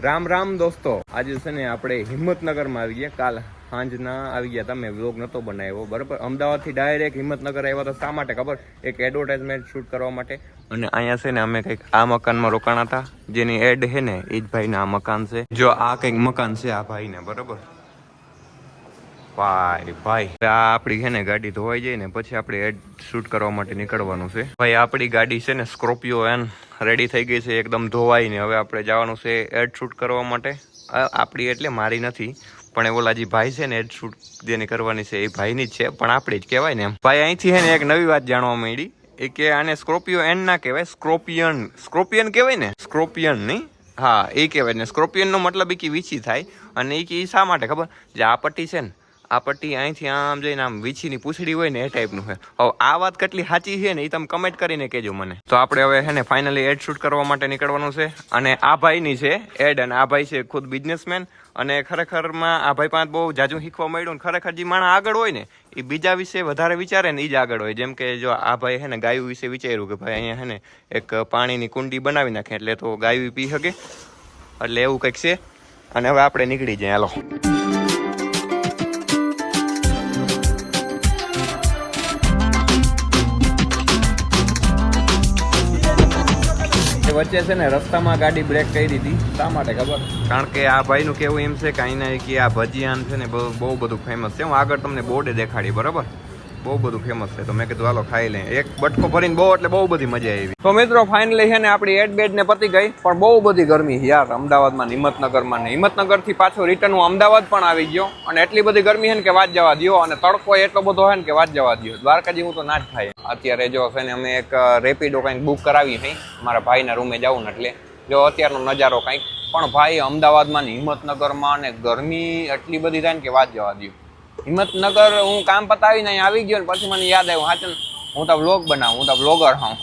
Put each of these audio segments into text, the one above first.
રામ રામ દોસ્તો. આજે છે ને આપણે હિંમતનગરમાં આવી ગયા. કાલ સાંજના આવી ગયા તમે વ્લોગ નહોતો બનાવ્યો. બરાબર? અમદાવાદથી ડાયરેક્ટ હિંમતનગર આવ્યા તો શા માટે ખબર? એક એડવર્ટાઇઝમેન્ટ શૂટ કરવા માટે. અને અહીંયા છે ને અમે કંઈક આ મકાનમાં રોકાણા હતા. જેની એડ છે ને એ જ ભાઈના આ મકાન છે. જો આ કંઈક મકાન છે આ ભાઈને, બરાબર? ભાઈ ભાઈ. આ આપણી છે ને ગાડી ધોવાઈ જાય ને પછી આપણે એડ શૂટ કરવા માટે નીકળવાનું છે. ભાઈ આપણી ગાડી છે ને સ્કોર્પિયો એન રેડી થઈ ગઈ છે, એકદમ ધોવાઈ ને હવે આપણે જવાનું છે એડ શૂટ કરવા માટે. આપણી એટલે મારી નથી, પણ એ ઓલા જે ભાઈ છે ને એડ શૂટ જેને કરવાની છે એ ભાઈની જ છે, પણ આપણે જ કહેવાય ને ભાઈ, અહીંથી છે ને એક નવી વાત જાણવા મળી, એ કે આને સ્કોર્પિયો એન ના કહેવાય સ્કોર્પિયન સ્કોર્પિયન કહેવાય ને? સ્કોર્પિયન નહીં હા, એ કહેવાય ને. સ્કોર્પિયનનો મતલબ એ કે વીછી થાય, અને એ કે એ શા માટે ખબર? જે આ પટ્ટી છે ને આ પટ્ટી અહીંથી આમ જઈને આમ વીછીની પૂંછડી હોય ને એ ટાઈપનું છે. હવે આ વાત કેટલી સાચી છે ને એ તમે કમેન્ટ કરીને કહેજો મને. તો આપણે હવે છે ને ફાઇનલી એડ શૂટ કરવા માટે નીકળવાનું છે અને આ ભાઈની છે એડ અને આ ભાઈ છે ખુદ બિઝનેસમેન અને ખરેખરમાં આ ભાઈ પાસે બહુ જાજુ શીખવા મળ્યું ને ખરેખર જે માણસ આગળ હોય ને એ બીજા વિશે વધારે વિચારે ને એ જ આગળ હોય. જેમ કે જો આ ભાઈ છે ને ગાયું વિશે વિચાર્યું કે ભાઈ અહીંયા છે ને એક પાણીની કુંડી બનાવી નાખે એટલે તો ગાયું પી શકે. એટલે એવું કંઈક છે. અને હવે આપણે નીકળી જઈએ. હાલો. વચ્ચે છે ને રસ્તામાં ગાડી બ્રેક કરી દીધી. શા માટે ખબર? કારણ કે આ ભાઈનું કેવું એમ છે કે અહીંના કે આ ભજીયાન છે ને બહુ બધું ફેમસ છે. હું આગળ તમને બોર્ડે દેખાડી બરાબર? બહુ બધું ફેમસ છે. તો મેં કીધું, હાલો, ખાઈ લઈએ. એક બટકો ભરીને બહુ, એટલે બહુ બધી મજા આવી. તો મિત્રો ફાઇનલી છે ને, આપણી એડ બેડ ને પતી ગઈ. પણ બહુ બધી ગરમી યાર, અમદાવાદમાં હિંમતનગરમાં ને. હિંમતનગરથી પાછો રિટર્ન હું અમદાવાદ પણ આવી ગયો. અને એટલી બધી ગરમી છે ને કે વાત જવા દ્યો. અને તડકો એટલો બધો છે ને કે વાત જવા દ્યો. દ્વારકાજી હું તો ના જ થાય અત્યારે જો છે ને, અમે એક રેપિડો કંઈક બુક કરાવી છે મારા ભાઈના રૂમે જવું ને એટલે. જો અત્યારનો નજારો કંઈક. પણ ભાઈ, અમદાવાદમાં હિંમતનગરમાં ને ગરમી એટલી બધી થાય ને કે વાત જવા દ્યો. હિંમતનગર હું કામ પતાવીને અહીં આવી ગયો ને પછી મને યાદ આવ્યું હાચન હું તો વ્લોગ બનાવું હું તો વ્લોગર હોઉં.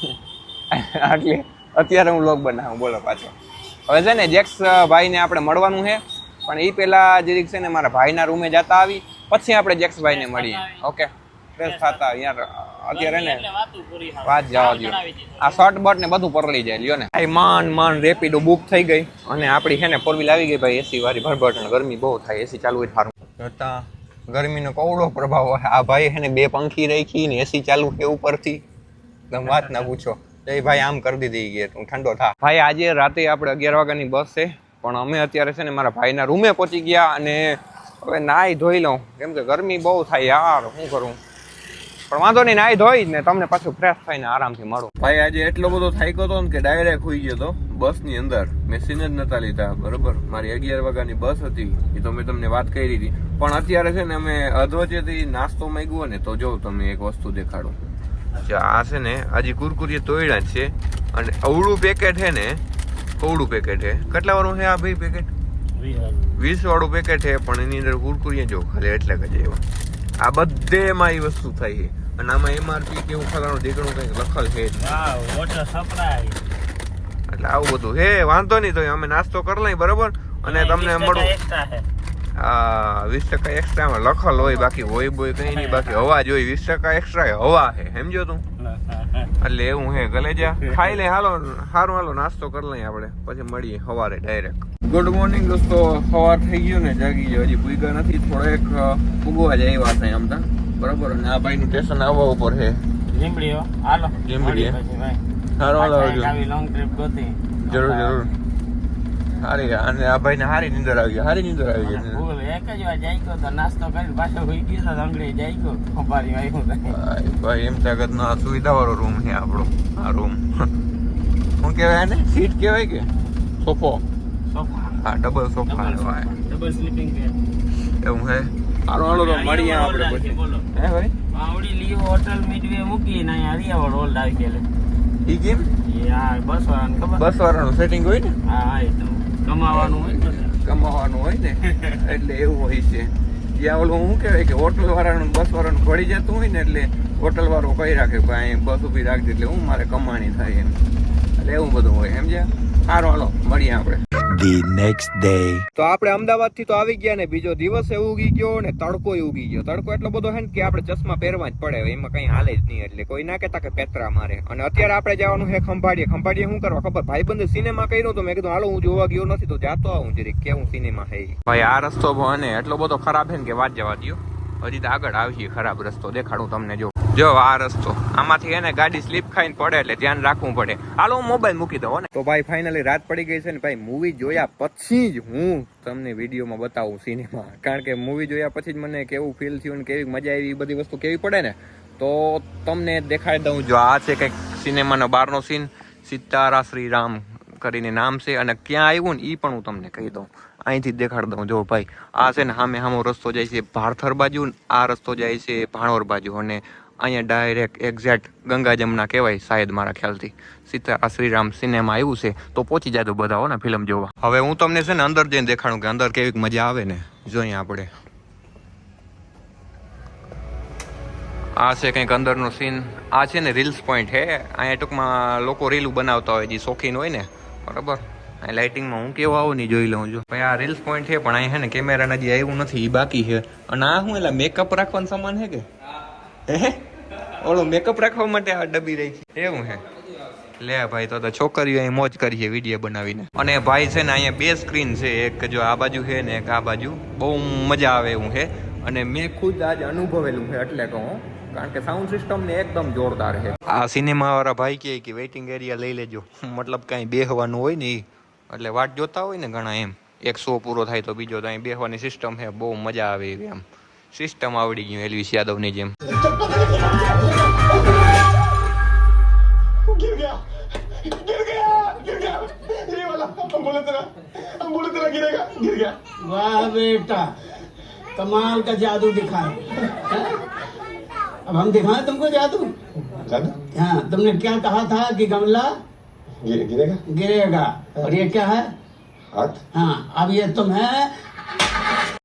એટલે અત્યારે હું વ્લોગ બનાવું બોલો પાછો. હવે છે ને જેક્સ ભાઈને આપણે મળવાનું છે પણ એ પહેલાં જે છે ને મારા ભાઈના રૂમે જતા આવી પછી આપણે જેક્સ ભાઈને મળીએ. ઓકે? ફ્રેશ થતા યાર અત્યારે ને વાત જવા દો આ શર્ટ બટ ને બધું પરળી જાય લ્યો ને. ભાઈ માન માન રેપિડો બુક થઈ ગઈ. અને આપણી છે ને ફોર વ્હીલ આવી ગઈ ભાઈ એસી વાળી ભરભટ અને ગરમી બહુ થાય એસી ચાલુ હોય સારું. ગરમીનો કવડો પ્રભાવ હોય. આ ભાઈ એને બે પંખી રાખી ને એસી ચાલુ છે ઉપરથી. તમે વાત ના પૂછો. એ ભાઈ આમ કરી દીધી કે તું ઠંડો થા. ભાઈ, આજે રાતે આપણે અગિયાર વાગ્યાની બસ છે. પણ અમે અત્યારે છે ને મારા ભાઈના રૂમે પહોંચી ગયા અને હવે નાહી ધોઈ લઉં. કેમ કે ગરમી બહુ થાય યાર. શું કરું? પણ વાંધો નહીં નાઈ ધોઈ ને તમને પાછું ફ્રેશ થઈને આરામથી મળું. ભાઈ આજે એટલો બધો થાક્યો હતો ને કે ડાયરેક્ટ હોઈ ગયો હતો બસની અંદર. મેં સીન જ નતા લીધા બરોબર? મારી અગિયાર વાગ્યાની બસ હતી એ તો મેં તમને વાત કરી હતી. પણ અત્યારે છે ને અમે અધવચેથી નાસ્તો માંગ્યો ને તો જો તમે એક વસ્તુ દેખાડો. આ છે ને હજી કુરકુરી તોડ્યા જ છે. અને અવળું પેકેટ છે ને કવડું પેકેટ છે. કેટલા વાળું છે આ ભાઈ પેકેટ વીસ વાળું. પેકેટ છે પણ એની અંદર કુરકુરી જો ખાલી એટલે જ એવા આ બધેમાં એ વસ્તુ થાય છે. અને આમાં એમઆરપી કેવું ફલાણું ઢીકણું કંઈક લખલ છે. એટલે આવું બધું હે વાંધો નહીં તો અમે નાસ્તો કરી લઈ બરોબર? અને તમને મળું. આ વીસ ટકા એક્સ્ટ્રામાં લખલ હોય બાકી હોય બોય કઈ નહીં બાકી હવા જ હોય વીસ ટકા એક્સ્ટ્રા હવા છે. સમજો તું? એટલે એવું હે કલેજા ખાઈ લે હાલો સારું હાલો નાસ્તો કરી લઈએ આપણે. પછી મળીએ સવારે ડાયરેક્ટ ગુડ મોર્નિંગ દોસ્તો. સવાર થઈ ગયું ને જાગી ગયો. હજી ભૂગા નથી થોડો એક ઉગવા જ આવ્યા છે આમ તા. બરોબર? અને આ ભાઈનું સ્ટેશન આવવા ઉપર છે. લીમડીઓ હાલો લીમડી, સારું હાલો આવી long trip ગોતી. જરૂર જરૂર. હારી અને આ ભાઈને હારી નીંદર આવી ગઈ હારી નીંદર આવી ગઈ ભૂલ, એક જ વાર જાગ્યો તો નાસ્તો કરીને પાછો હુઈ ગયો તો લંગડી જાગ્યો. ખંભાળી આવ્યો ભાઈ ભાઈ એમ તાકત નો સુવિધા વાળો રૂમ છે આપણો. આ રૂમ. શું કહેવાય ને સીટ કહેવાય કે? સોફો. સોફા. હા ડબલ સોફા ડબલ સ્લીપિંગ. એવું હે? હાલો હાલો તો મળીએ આપણે પછી. બોલો. હે ભાઈ? આવડી લીઓ હોટલ મિડવે મૂકીને અહીંયા હરિયાવળ ઓલ્ડ આવી ગયેલે. ઈ કેમ? એ આ બસ વાળાને ખબર? બસ વાળાનું સેટિંગ હોય ને? હા, હા, એ તો કમાવાનું હોય કમાવાનું હોય ને, એટલે એવું હોય છે. ત્યાં ઓલું શું કહેવાય કે હોટલ વાળાનું બસ વાળાનું પડી જતું હોય ને એટલે હોટલ વાળો કહી રાખે અહીં બસ ઊભી રાખજે એટલે હું મારે કમાણી થાય એમ. એટલે એવું બધું હોય, સમજ્યા? સારું, હાલો, મળીએ આપણે. The નેક્સ્ટ ડે તો આપણે અમદાવાદથી તો આવી ગયા ને બીજો દિવસ એવું ઉગી ગયો ને તડકો ઉગી ગયો. તડકો એટલો બધો હે ને કે આપણે ચશ્મા પહેરવા જ પડે એમાં કઈ હાલે જ નહીં એટલે કોઈ ના કહેતા કે પેતરા મારે. અને અત્યારે આપણે જવાનું છે ખંભાળીએ. ખંભાળીએ શું કરવા ખબર? ભાઈ બંધ સિનેમા કર્યો તો મેં કીધું હાલો હું જોવા ગયો નથી તો જાતો આવું જરીક કેવું સિનેમા હે ભાઈ આ રસ્તો ને એટલો બધો ખરાબ હે ને કે વાત જવા દો હજી તો આગળ આવશે ખરાબ રસ્તો દેખાડું તમને જો. જો, આ રસ્તો. આમાંથી એને ગાડી સ્લીપ ખાઈને પડે એટલે ધ્યાન રાખવું પડે. હાલો મોબાઈલ મૂકી દઉં તો ભાઈ ફાઇનલી રાત પડી ગઈ છે ને ભાઈ મૂવી જોયા પછી જ હું તમને વિડીયોમાં બતાવું સિનેમા કારણ કે મૂવી જોયા પછી જ મને કેવું ફીલ થયું ને કેવી મજા આવી, એ બધી વસ્તુ કેવી પડે ને, તો તમને દેખાડી દઉં. જો, આ છે કંઈક સિનેમાનો બહારનો સીન સિતારા શ્રીરામ કરીને નામ છે અને ક્યાં આવ્યું ને એ પણ હું તમને કહી દઉં. અહીંથી દેખાડી દઉં. જો, ભાઈ, આ છે ને સામે સામો રસ્તો જાય છે ભારથર બાજુ આ રસ્તો જાય છે ભાણોર બાજુ. અને અહીંયા ડાયરેક્ટ એક્ઝેક્ટ ગંગા જમના કહેવાય શાયદ મારા ખ્યાલથી. સીતા શ્રીરામ સિનેમા આવ્યું છે તો પહોંચી જાજો બધા હો ને ફિલ્મ જોવા. હવે હું તમને છે ને અંદર જઈને દેખાડું કે અંદર કેવી મજા આવે ને જોઈએ આપણે. આ છે કંઈક અંદરનો સીન આ છે ને રીલ્સ પોઈન્ટ હે. અહીંયા ટૂંકમાં લોકો રીલું બનાવતા હોય જે શોખીન હોય ને. બરાબર? અહીં લાઇટિંગમાં હું કેવો આવું નહીં જોઈ લઉં છું. ભાઈ આ રીલ્સ પોઈન્ટ છે પણ અહીંયા છે ને કેમેરા જે આવ્યું નથી એ બાકી છે. અને આ શું એટલે મેકઅપ રાખવાનું સામાન છે કે? હે? ઓલો મેકઅપ રાખવા માટે આ ડબ્બી છે. એવું છે લે ભાઈ, તો તો છોકરીઓ અહીં મોજ કરી છે વીડિયો બનાવીને. અને ભાઈ છે ને અહીંયા બે સ્ક્રીન છે. એક જો આ બાજુ છે ને એક આ બાજુ. બહુ મજા આવે એવું છે અને મેં ખુદ આજ અનુભવેલું છે એટલે કહું કારણ કે સાઉન્ડ સિસ્ટમ ને એકદમ જોરદાર છે. આ સિનેમા વાળા ભાઈ કહે કે વેઇટિંગ એરિયા લઈ લેજો. મતલબ કાંઈ બેહવાનું હોય ને એટલે વાટ જોતા હોય ને ઘણા એમ. એક શો પૂરો થાય તો બીજો તો અહીં બેહવાની સિસ્ટમ છે. બહુ મજા આવે એવી એમ સિસ્ટમ આવડી ગયું એલવીસ યાદવની જેમ. गिर गया। गिर गया गिर गया। ये वाला हम बोले तेरा हम बोले तेरा गिरेगा गिर गया। वाह बेटा कमाल का जादू दिखाए अब हम दिखाएँ तुमको जादू? जादू? हाँ तुमने क्या कहा था कि गमला गिर, गिरेगा? गिरेगा और ये क्या है? हाथ? हाँ अब ये तुम्हें